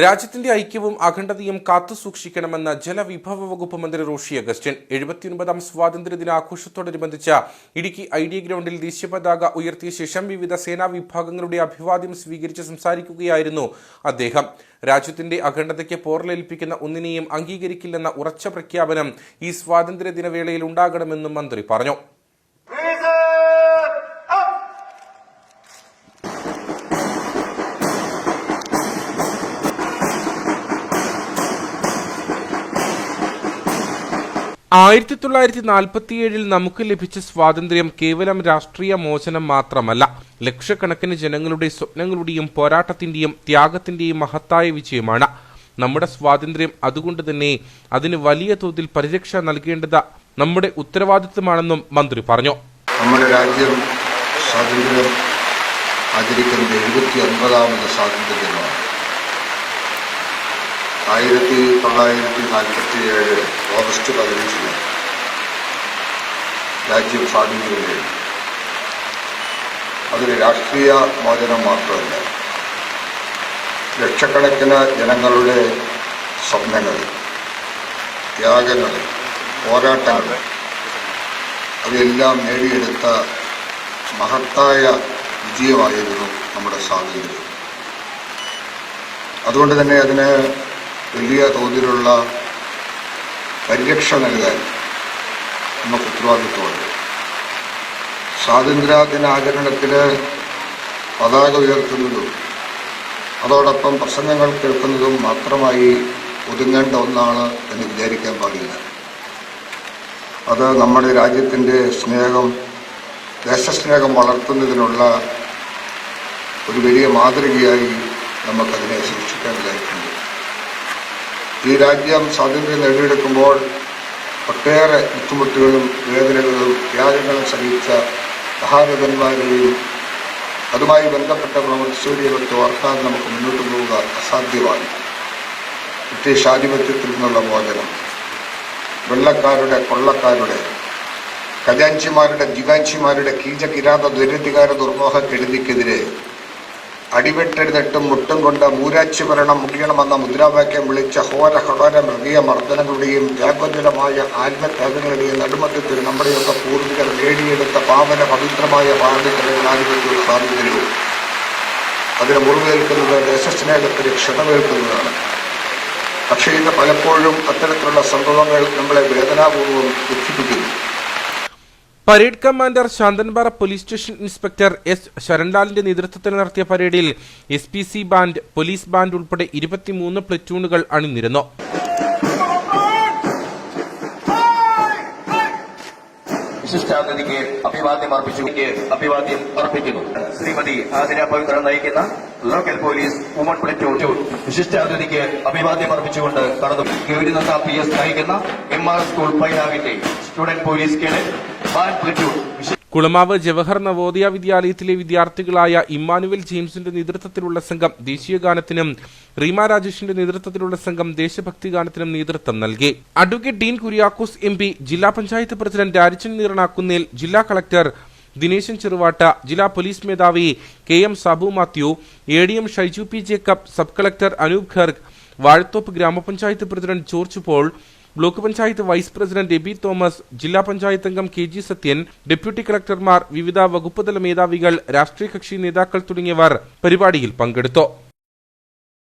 രാജ്യത്തിന്റെ ഐക്യവും അഖണ്ഡതയും കാത്തു കാത്തുസൂക്ഷിക്കണമെന്ന് ജലവിഭവ വകുപ്പ് മന്ത്രി റോഷി അഗസ്റ്റിൻ എഴുപത്തിയൊൻപതാം സ്വാതന്ത്ര്യ ദിനാഘോഷത്തോടനുബന്ധിച്ച് ഇടുക്കി ഐ ഡി ഗ്രൗണ്ടിൽ ദേശീയ പതാക ഉയർത്തിയ ശേഷം വിവിധ സേനാ വിഭാഗങ്ങളുടെ അഭിവാദ്യം സ്വീകരിച്ച് സംസാരിക്കുകയായിരുന്നു അദ്ദേഹം. രാജ്യത്തിന്റെ അഖണ്ഡതയ്ക്ക് പോറലേൽപ്പിക്കുന്ന ഒന്നിനെയും അംഗീകരിക്കില്ലെന്ന ഉറച്ച പ്രഖ്യാപനം ഈ സ്വാതന്ത്ര്യ ദിനവേളയിൽ ഉണ്ടാകണമെന്നും മന്ത്രി പറഞ്ഞു. ആയിരത്തി തൊള്ളായിരത്തി നാൽപ്പത്തിയേഴിൽ നമുക്ക് ലഭിച്ച സ്വാതന്ത്ര്യം കേവലം രാഷ്ട്രീയ മോചനം മാത്രമല്ല. ലക്ഷക്കണക്കിന് ജനങ്ങളുടെ സ്വപ്നങ്ങളുടെയും പോരാട്ടത്തിന്റെയും ത്യാഗത്തിന്റെയും മഹത്തായ വിജയമാണ്. നമ്മുടെ സ്വാതന്ത്ര്യം അതുകൊണ്ട് തന്നെ അതിന് വലിയ തോതിൽ പരിരക്ഷ നൽകേണ്ടത് നമ്മുടെ ഉത്തരവാദിത്വമാണെന്നും മന്ത്രി പറഞ്ഞു. നമ്മുടെ രാജ്യം സ്വാതന്ത്ര്യം ആചരിക്കുന്നത് എഴുപത്തി ഒൻപതാമത് സ്വാതന്ത്ര്യ ദിനമാണ് ആയിരത്തി തൊള്ളായിരത്തി നാൽപ്പത്തി ഏഴ് ഓഗസ്റ്റ് പതിനഞ്ചിന് രാജ്യം സ്വാതന്ത്ര്യം അതിന് രാഷ്ട്രീയ മോചനം മാത്രമല്ല. ലക്ഷക്കണക്കിന് ജനങ്ങളുടെ സ്വപ്നങ്ങൾ ത്യാഗങ്ങൾ പോരാട്ടങ്ങൾ അവയെല്ലാം നേടിയെടുത്ത മഹത്തായ വിജയമായിരുന്നു നമ്മുടെ സ്വാതന്ത്ര്യം. അതുകൊണ്ട് തന്നെ അതിന് വലിയ തോതിലുള്ള പരിരക്ഷ നൽകാൻ നമുക്ക് ഉത്തരവാദിത്വമുണ്ട്. സ്വാതന്ത്ര്യദിനാചരണത്തിൽ പതാക ഉയർത്തുന്നതും അതോടൊപ്പം പ്രസംഗങ്ങൾ കേൾക്കുന്നതും മാത്രമായി ഒതുങ്ങേണ്ട ഒന്നാണ് എന്ന് വിചാരിക്കാൻ പാടില്ല. അത് നമ്മുടെ രാജ്യത്തിന്റെ സ്നേഹം ദേശസ്നേഹം വളർത്തുന്നതിനുള്ള ഒരു വലിയ മാതൃകയായി നമുക്കതിനെ സൂക്ഷിക്കേണ്ടതായിട്ടുണ്ട് ഈ രാജ്യം സ്വാതന്ത്ര്യം നേടിയെടുക്കുമ്പോൾ ഒട്ടേറെ ബുദ്ധിമുട്ടുകളും വേദനകളും ത്യാഗങ്ങളും സഹിച്ച മഹാരഥന്മാരെയും അതുമായി ബന്ധപ്പെട്ട പ്രവർത്തനത്തെ ഓർക്കാൻ നമുക്ക് മുന്നോട്ട് പോവുക അസാധ്യമാണ്. ബ്രിട്ടീഷ് ആധിപത്യത്തിൽ നിന്നുള്ള മോചനം. വെള്ളക്കാരുടെ കൊള്ളക്കാരുടെ ഖജാൻച്ചിമാരുടെ ദിവാൻച്ചിമാരുടെ കീചകിരാത ദുരധികാര ദുർമോഹക്കെടുതിക്കെതിരെ അടിവെട്ടെഴുതിട്ടും മുട്ടും കൊണ്ട് മൂരാച്ചി ഭരണം മുടിയണമെന്ന മുദ്രാവാക്യം വിളിച്ച ഹോര ഹോര മൃഗീയ മർദ്ദനങ്ങളുടെയും ത്യാഗോജ്വലമായ ആത്മത്യാഗങ്ങളുടെയും നടുമധ്യത്തിൽ നമ്മുടെയൊക്കെ പൂർവികർ നേടിയെടുത്ത പാവന പവിത്രമായ പാണ്ഡിത്യങ്ങളാധിപത്യവും സ്വാതന്ത്ര്യവും. അതിന് മുറിവേൽക്കുന്നത് ദേശസ്നേഹത്തിന് ക്ഷതമേൽക്കുന്നതാണ്. പക്ഷേ ഇന്ന് പലപ്പോഴും അത്തരത്തിലുള്ള സംഭവങ്ങൾ നമ്മളെ വേദനാപൂർവം ദുഃഖിപ്പിക്കുന്നു. Parade commander Santhanpara police station inspector S ശരൺലാലിന്റെ നേതൃത്വത്തിൽ നടത്തിയ പരേഡിൽ S P C band police band ഉൾപ്പെടെ ഇരുപത്തിമൂന്ന് പ്ലറ്റൂണുകൾ അണിനിരുന്നു. വിശിഷ്ടാതിഥിക്ക് അഭിവാദ്യം അർപ്പിക്കുന്നു. ശ്രീമതി പവിത്ര ലോക്കൽ പോലീസ് വിശിഷ്ടാതിഥിക്ക് അർപ്പിച്ചുകൊണ്ട് കടന്നു. ഗൗരിനന്ദ പി എസ് നയിക്കുന്ന M R school പൈനാവിന്റെ student police cadet. Kulamavu Jawahar Navodaya വിദ്യാലയത്തിലെ വിദ്യാർത്ഥികളായ ഇമ്മാനുവൽ ജെയിംസിന്റെ നേതൃത്വത്തിലുള്ള സംഘം ദേശീയ ഗാനത്തിനും റീമ രാജേഷിന്റെ നേതൃത്വത്തിലുള്ള സംഘം ദേശഭക്തി ഗാനത്തിനും നേതൃത്വം നൽകി. അഡ്വക്കേറ്റ് ഡീൻ കുര്യാക്കോസ് എം ജില്ലാ പഞ്ചായത്ത് പ്രസിഡന്റ് ആരിച്ചൻ നീറണാക്കുന്നേൽ ജില്ലാ കളക്ടർ ദിനേശൻ ചെറുവാട്ട ജില്ലാ പോലീസ് മേധാവി K M Sabu Mathew A D M Shaiju P Jacob sub collector Anoop Garg Vazhathope ഗ്രാമപഞ്ചായത്ത് president George Paul block panchayat vice president Abi Thomas ജില്ലാ പഞ്ചായത്ത് അംഗം കെ ജി സത്യൻ ഡെപ്യൂട്ടി കളക്ടർമാർ വിവിധ വകുപ്പുതല മേധാവികൾ രാഷ്ട്രീയ കക്ഷി നേതാക്കൾ തുടങ്ങിയവർ പരിപാടിയിൽ പങ്കെടുത്തു.